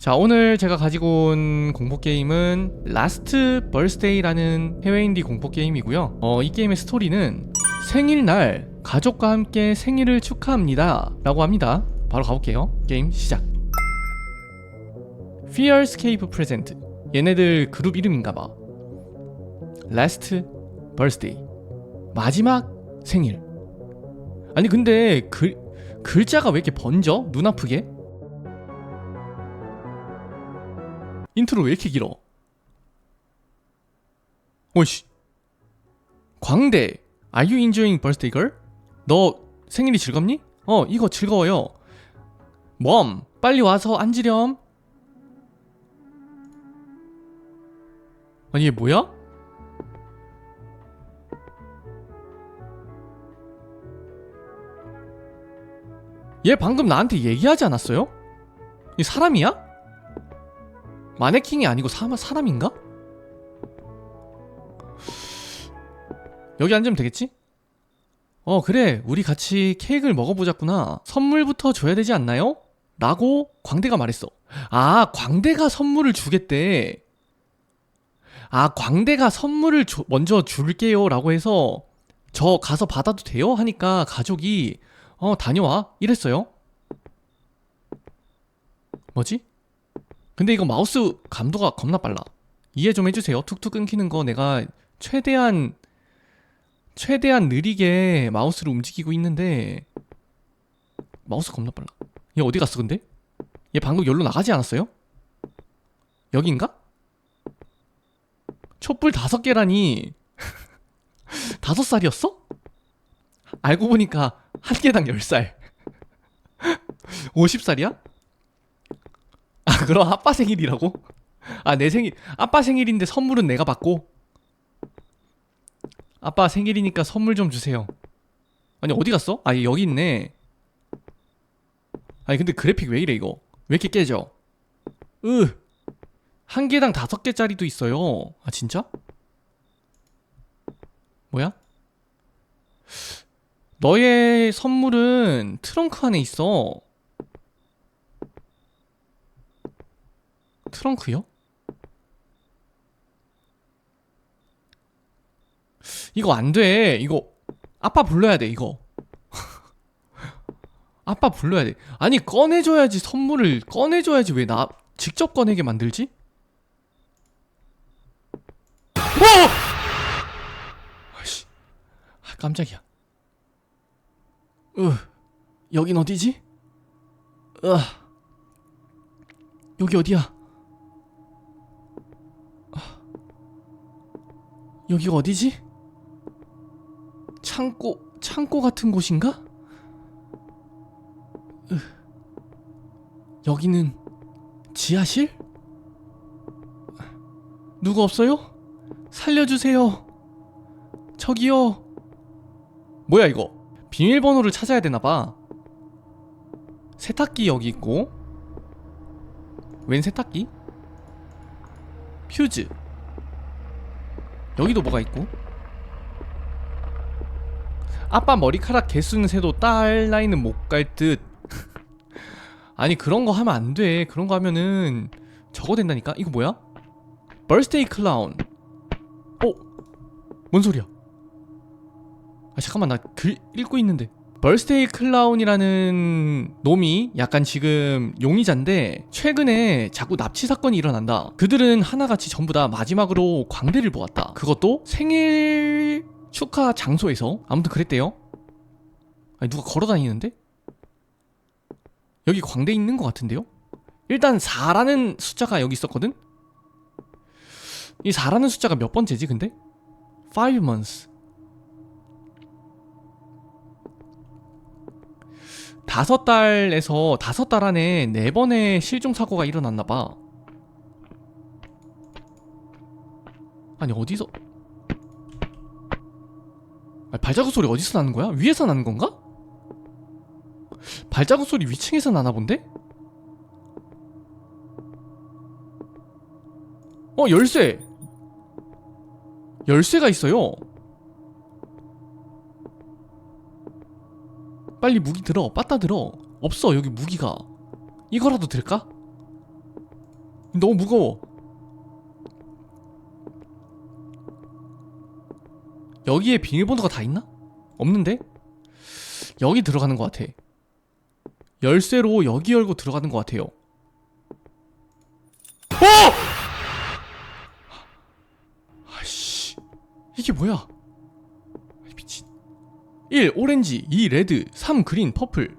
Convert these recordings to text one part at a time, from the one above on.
자 오늘 제가 가지고 온 공포 게임은 라스트 벌스데이라는 해외 인디 공포 게임이고요. 어, 이 게임의 스토리는 생일날 가족과 함께 생일을 축하합니다 라고 합니다. 바로 가볼게요. 게임 시작. Fearscape Present. 얘네들 그룹 이름인가봐. Last Birthday. 마지막 생일. 아니 근데 글 글자가 왜 이렇게 번져? 눈 아프게? 인트로 왜 이렇게 길어? 오이씨. 광대. Are you enjoying birthday girl? 너 생일이 즐겁니? 어, 이거 즐거워요. 멈. 빨리 와서 앉으렴. 아니, 얘 뭐야? 얘 방금 나한테 얘기하지 않았어요? 이 사람이야? 마네킹이 아니고 사, 사람인가? 여기 앉으면 되겠지? 어 그래 우리 같이 케이크를 먹어보자꾸나 선물부터 줘야 되지 않나요? 라고 광대가 말했어 아 광대가 선물을 주겠대 아 광대가 선물을 줘- 먼저 줄게요 라고 해서 저 가서 받아도 돼요? 하니까 가족이 어 다녀와 이랬어요 뭐지? 근데 이거 마우스 감도가 겁나 빨라. 이해 좀 해주세요. 툭툭 끊기는 거 내가 최대한 최대한 느리게 마우스를 움직이고 있는데 마우스 겁나 빨라. 얘 어디 갔어 근데? 얘 방금 열로 나가지 않았어요? 여긴가? 촛불 다섯 개라니 다섯 살이었어? 알고 보니까 한 개당 열 살. 50살이야? 아 그럼 아빠 생일이라고? 아 내 생일. 아빠 생일인데 선물은 내가 받고? 아빠 생일이니까 선물 좀 주세요. 아니 어디 갔어? 아얘 여기 있네. 아니 근데 그래픽 왜 이래 이거? 왜 이렇게 깨져? 으 한 개당 다섯 개짜리도 있어요. 아 진짜? 뭐야? 너의 선물은 트렁크 안에 있어 트렁크요? 이거 안 돼. 이거 아빠 불러야 돼. 이거. 아빠 불러야 돼. 아니 꺼내줘야지 선물을 꺼내줘야지 왜 나 직접 꺼내게 만들지? 어! 아씨, 아, 깜짝이야. 으, 여긴 어디지? 으, 여기 어디야? 여기가 어디지? 창고 창고 같은 곳인가? 으, 여기는 지하실? 누구 없어요? 살려주세요. 저기요. 뭐야 이거? 비밀번호를 찾아야 되나 봐. 세탁기 여기 있고. 웬 세탁기? 퓨즈. 여기도 뭐가 있고? 아빠 머리카락 개수는 세도 딸 나이는 못 갈 듯. 아니 그런 거 하면 안 돼. 그런 거 하면은 저거 된다니까? 이거 뭐야? 벌스데이 클라운 어? 뭔 소리야? 아 잠깐만. 나 글 읽고 있는데 벌스데이 클라운이라는 놈이 약간 지금 용의자인데 최근에 자꾸 납치 사건이 일어난다. 그들은 하나같이 전부 다 마지막으로 광대를 보았다. 그것도 생일 축하 장소에서 아무튼 그랬대요. 아니 누가 걸어 다니는데? 여기 광대 있는 것 같은데요? 일단 4라는 숫자가 여기 있었거든? 이 4라는 숫자가 몇 번째지 근데? 5 months 다섯 달에서 다섯 달 안에 네 번의 실종 사고가 일어났나 봐. 아니 어디서? 아니, 발자국 소리 어디서 나는 거야? 위에서 나는 건가? 발자국 소리 위층에서 나나 본데? 어 열쇠. 열쇠가 있어요. 빨리 무기 들어 빠따 들어 없어 여기 무기가 이거라도 들까? 너무 무거워. 여기에 비밀번호가 다 있나? 없는데? 여기 들어가는 것 같아. 열쇠로 여기 열고 들어가는 것 같아요. 어! 아씨, 이게 뭐야? 아이, 미친. 1. 오렌지 2. 레드 3. 그린 퍼플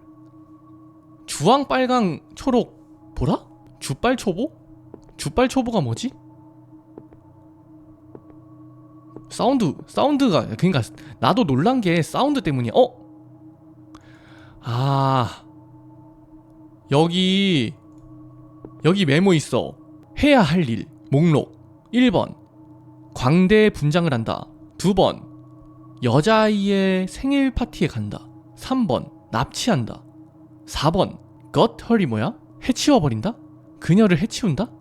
주황 빨강 초록 보라? 주빨 초보? 주빨 초보가 뭐지? 사운드 사운드가 그러니까 나도 놀란 게 사운드 때문이야. 어? 아 여기 여기 메모 있어. 해야 할 일 목록 1번 광대 분장을 한다. 2번 여자아이의 생일 파티에 간다. 3번 납치한다. 4번 겉헐이 뭐야? 해치워버린다? 그녀를 해치운다?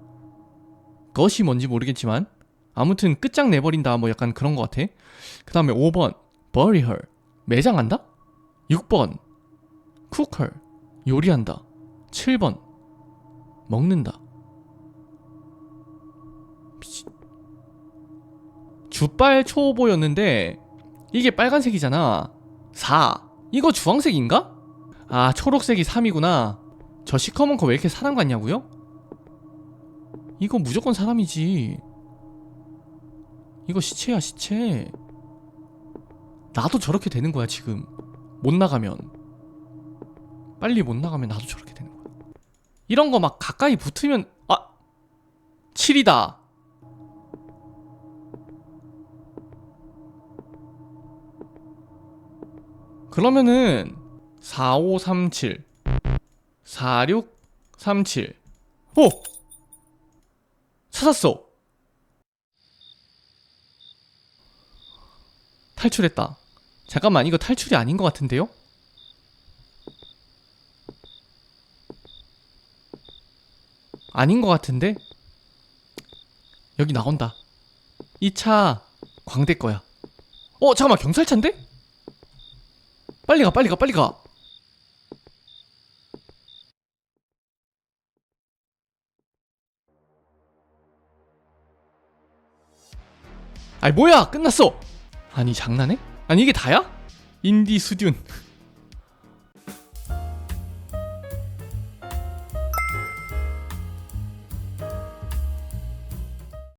것이 뭔지 모르겠지만 아무튼 끝장내버린다 뭐 약간 그런 것 같아 그 다음에 5번 bury her 매장한다? 6번 cook her 요리한다 7번 먹는다 주빨 초보였는데 이게 빨간색이잖아. 4 이거 주황색인가? 아 초록색이 3이구나. 저 시커먼 거 왜 이렇게 사람 같냐고요? 이거 무조건 사람이지. 이거 시체야 시체. 나도 저렇게 되는 거야 지금. 못 나가면. 빨리 못 나가면 나도 저렇게 되는 거야. 이런 거 막 가까이 붙으면 아 7이다 그러면은 4537 4637 오! 찾았어 탈출했다 잠깐만 이거 탈출이 아닌 것 같은데요? 아닌 것 같은데? 여기 나온다 이 차 광대 거야 어 잠깐만 경찰차인데? 빨리 가 빨리 가 빨리 가 아니 뭐야 끝났어 아니 장난해? 아니 이게 다야? 인디 수듐